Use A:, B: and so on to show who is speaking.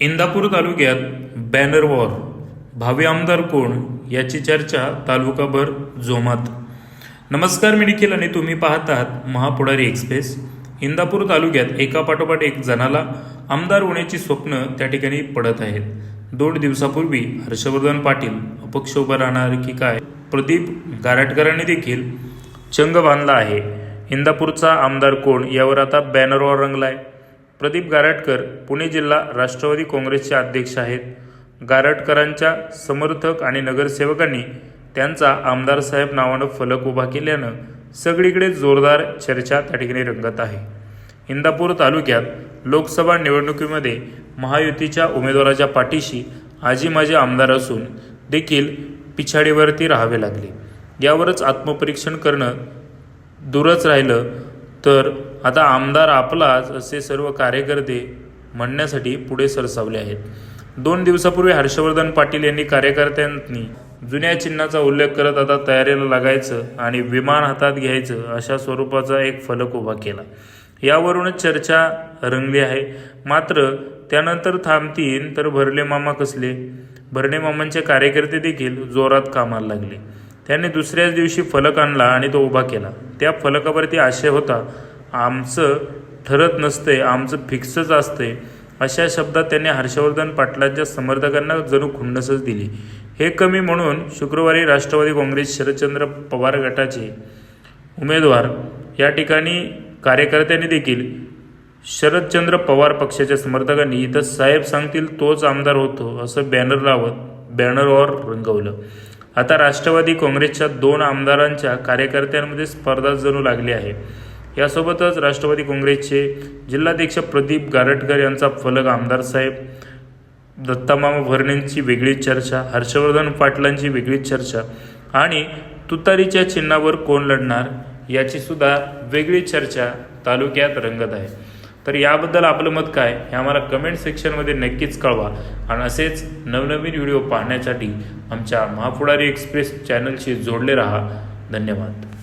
A: इंदापूर तालुक्यात banner war भावी आमदार कोण याची चर्चा तालुकाभर जोमात. नमस्कार मी निखिल आणि तुम्ही पाहत आहात महापुढारी एक्सप्रेस. इंदापूर तालुक्यात एका पाठोपाठ एक जणाला आमदार होण्याची स्वप्न त्या ठिकाणी पडत आहेत. दोन दिवसापूर्वी हर्षवर्धन पाटील अपक्ष उभं राहणार की काय? प्रदीप गारटकरांनी देखील चंग बांधला आहे. इंदापूरचा आमदार कोण यावर आता बॅनरवर आहे प्रदीप गारटकर पुणे जिल्हा राष्ट्रवादी काँग्रेसचे अध्यक्ष आहेत. गारटकरांच्या समर्थक आणि नगरसेवकांनी त्यांचा आमदार साहेब नावानं फलक उभा केल्यानं सगळीकडे जोरदार चर्चा त्या ठिकाणी रंगत आहे. इंदापूर तालुक्यात लोकसभा निवडणुकीमध्ये महायुतीच्या उमेदवाराच्या पाठीशी आजी माझे आमदार असून देखील पिछाडीवरती राहावे लागले. यावरच आत्मपरीक्षण करणं दूरच राहिलं. तर आता आमदार आपलाच असे सर्व कार्यकर्ते म्हणण्यासाठी पुढे सरसावले आहेत. दोन दिवसापूर्वी हर्षवर्धन पाटील यांनी कार्यकर्त्यांनी जुन्या चिन्हाचा उल्लेख करत आता तयारीला लागायचं आणि विमान हातात घ्यायचं अशा स्वरूपाचा एक फलक उभा केला. यावरूनच चर्चा रंगली आहे. मात्र त्यानंतर थांबतील तर भरले मामा कसले? भरणे मामांचे कार्यकर्ते देखील जोरात कामाला लागले. त्याने दुसऱ्याच दिवशी फलक आणला आणि तो उभा केला. त्या फलकावरती आशय होता आमचं ठरत नसते आमचं फिक्सच असते. अशा शब्दात त्यांनी हर्षवर्धन पाटलांच्या समर्थकांना जणू खुंडसच दिली. हे कमी म्हणून शुक्रवारी राष्ट्रवादी काँग्रेस शरदचंद्र पवार गटाचे उमेदवार या ठिकाणी कार्यकर्त्यांनी देखील शरदचंद्र पवार पक्षाच्या समर्थकांनी इथं साहेब सांगतील तोच आमदार होतो असं बॅनर लावत बॅनरवर रंगवलं. आता राष्ट्रवादी काँग्रेसच्या दोन आमदारांच्या कार्यकर्त्यांमध्ये स्पर्धा जणू लागली आहे. यासोबतच राष्ट्रवादी काँग्रेसचे जिल्हाध्यक्ष प्रदीप गारटकर यांचा फलक आमदार साहेब दत्तामामा भरणेंची वेगळीच चर्चा हर्षवर्धन पाटलांची वेगळीच चर्चा आणि तुतारीच्या चिन्हावर कोण लढणार याची सुद्धा वेगळी चर्चा तालुक्यात रंगत आहे. तर याबद्दल आपलं मत काय हे आम्हाला कमेंट सेक्शनमध्ये नक्कीच कळवा. आणि असेच नवनवीन व्हिडिओ पाहण्यासाठी आमच्या महापुढारी एक्सप्रेस चॅनलशी जोडले राहा. धन्यवाद.